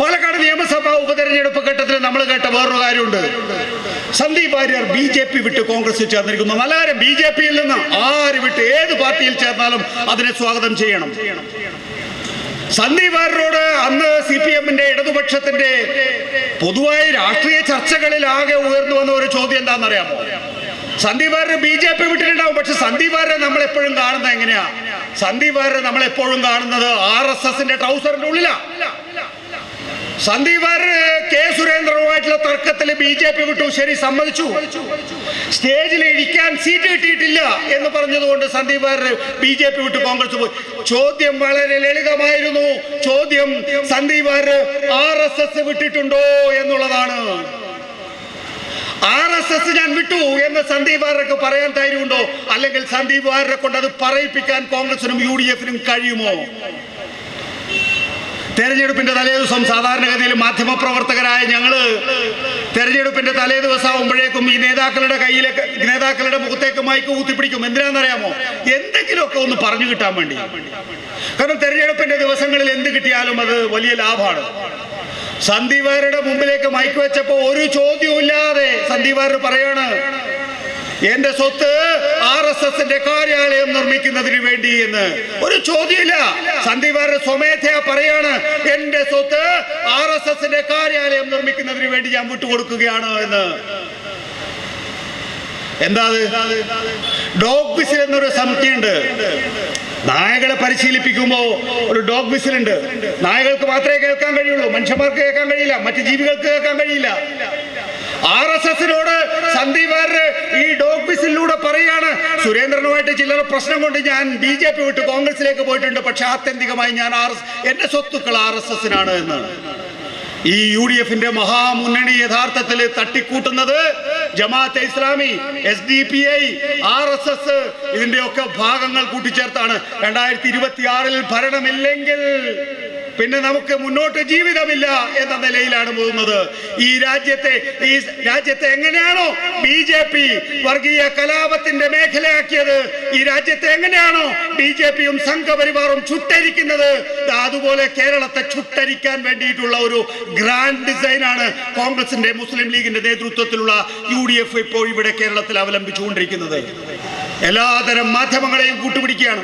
പാലക്കാട് നിയമസഭാ ഉപതെരഞ്ഞെടുപ്പ് ഘട്ടത്തിൽ നമ്മൾ കേട്ട വേറൊരു കാര്യമുണ്ട്. Sandeep Warrier B J P വിട്ട് കോൺഗ്രസിൽ ചേർന്നിരിക്കുന്നു. നല്ല കാര്യം ബി ജെ പിയിൽ നിന്ന് ആര് വിട്ട് ഏത് പാർട്ടിയിൽ ചേർന്നാലും അതിനെ സ്വാഗതം ചെയ്യണം. സന്ദീപ് വാര്യരോട് അന്ന് സി പി എമ്മിന്റെ ഇടതുപക്ഷത്തിന്റെ പൊതുവായി രാഷ്ട്രീയ ചർച്ചകളിൽ ആകെ ഉയർന്നു വന്ന ഒരു ചോദ്യം എന്താണെന്നറിയാമോ? Sandeep Warrier B J P വിട്ടിട്ടുണ്ടാവും. പക്ഷെ സന്ദീപ് വാര്യർ നമ്മൾ എപ്പോഴും കാണുന്നത് എങ്ങനെയാ? സന്ദീപ് വാര്യർ നമ്മൾ എപ്പോഴും കാണുന്നത് ആർ എസ് എസിന്റെ ട്രൗസറിന്റെ ഉള്ളിലാ. സന്ദീപ് കെ സുരേന്ദ്രനുമായിട്ടുള്ള തർക്കത്തിൽ ബി ജെ പി വിട്ടു. ശരി സമ്മതിച്ചു. സ്റ്റേജിൽ ഇരിക്കാൻ സീറ്റ് കിട്ടിയിട്ടില്ല എന്ന് പറഞ്ഞതുകൊണ്ട് സന്ദീപ് ബി ജെ പി വിട്ട് കോൺഗ്രസ് പോയി. ചോദ്യം വളരെ ലളിതമായിരുന്നു. ചോദ്യം സന്ദീപ് ആർ എസ് എസ് വിട്ടിട്ടുണ്ടോ എന്നുള്ളതാണ്. ആർ എസ് എസ് ഞാൻ വിട്ടു എന്ന് സന്ദീപ് വാര്യർക്ക് പറയാൻ ധൈര്യമുണ്ടോ? അല്ലെങ്കിൽ സന്ദീപ് വാര്യരെ കൊണ്ട് അത് പറയിപ്പിക്കാൻ കോൺഗ്രസിനും യു ഡി എഫിനും കഴിയുമോ? തെരഞ്ഞെടുപ്പിന്റെ തലേദിവസം സാധാരണഗതിയിൽ മാധ്യമപ്രവർത്തകരായ ഞങ്ങൾ തെരഞ്ഞെടുപ്പിന്റെ തലേ ദിവസമാകുമ്പോഴേക്കും ഈ നേതാക്കളുടെ കയ്യിലെ നേതാക്കളുടെ മുഖത്തേക്ക് മൈക്ക് ഊത്തിപ്പിടിക്കും. എന്തിനാണെന്നറിയാമോ? എന്തെങ്കിലുമൊക്കെ ഒന്ന് പറഞ്ഞു കിട്ടാൻ വേണ്ടി. കാരണം തെരഞ്ഞെടുപ്പിന്റെ ദിവസങ്ങളിൽ എന്ത് കിട്ടിയാലും അത് വലിയ ലാഭമാണ്. സന്ദീപാരുടെ മുമ്പിലേക്ക് മൈക്ക് വെച്ചപ്പോ ഒരു ചോദ്യവും ഇല്ലാതെ സന്ദീപാര് പറയാണ് എന്റെ സ്വത്ത് ആർ എസ് എസിന്റെ കാര്യാലയം നിർമ്മിക്കുന്നതിന് വേണ്ടി എന്ന്. ഒരു ചോദ്യമില്ല. സന്ദീപാരുടെ സ്വമേധയാ പറയാണ് എന്റെ സ്വത്ത് ആർ എസ് എസിന്റെ കാര്യാലയം നിർമ്മിക്കുന്നതിന് വേണ്ടി ഞാൻ വിട്ടുകൊടുക്കുകയാണ് എന്ന്. എന്താ ഡോഗ് വിസിൽ എന്നൊരു സംഖ്യയുണ്ട്. നായകളെ പരിശീലിപ്പിക്കുമ്പോ ഒരു ഡോഗ് വിസിലുണ്ട്. നായകൾക്ക് മാത്രമേ കേൾക്കാൻ കഴിയുള്ളൂ. മനുഷ്യന്മാർക്ക് കേൾക്കാൻ കഴിയില്ല. മറ്റു ജീവികൾക്ക് കേൾക്കാൻ കഴിയില്ല. ആർ എസ് എസിനോട് സന്ദീപ് പറയാണ് സുരേന്ദ്രനുമായിട്ട് ചില്ലറ പ്രശ്നം കൊണ്ട് ഞാൻ ബി ജെ പി വിട്ട് കോൺഗ്രസിലേക്ക് പോയിട്ടുണ്ട്. പക്ഷെ ആത്യന്തികമായി ഞാൻ ആർ എസ് എന്റെ സ്വത്തുക്കൾ ആർ എസ് എസിനാണ് എന്നാണ്. ഈ യു ഡി എഫിന്റെ മഹാമുന്നണി യഥാർത്ഥത്തിൽ തട്ടിക്കൂട്ടുന്നത് Jamaat-e Islami S D P I R S S ഇതിന്റെയൊക്കെ ഭാഗങ്ങൾ കൂട്ടിച്ചേർത്താണ്. രണ്ടായിരത്തി ഇരുപത്തി ആറിൽ ഭരണമില്ലെങ്കിൽ പിന്നെ നമുക്ക് മുന്നോട്ട് ജീവിതമില്ല എന്ന നിലയിലാണ് പോകുന്നത്. ഈ രാജ്യത്തെ ഈ രാജ്യത്തെ എങ്ങനെയാണോ ബി ജെ പി വർഗീയ കലാപത്തിന്റെ മേഖലയാക്കിയത് ഈ രാജ്യത്തെ എങ്ങനെയാണോ ബി ജെ പിയും സംഘപരിവാറും ചുട്ടരിക്കുന്നത് അതുപോലെ കേരളത്തെ ചുട്ടരിക്കാൻ വേണ്ടിയിട്ടുള്ള ഒരു ഗ്രാൻഡ് ഡിസൈനാണ് കോൺഗ്രസിന്റെ മുസ്ലിം ലീഗിന്റെ നേതൃത്വത്തിലുള്ള യു ഡി എഫ് ഇപ്പോൾ ഇവിടെ കേരളത്തിൽ അവലംബിച്ചുകൊണ്ടിരിക്കുന്നത്. എല്ലാതരം മാധ്യമങ്ങളെയും കൂട്ടുപിടിക്കുകയാണ്.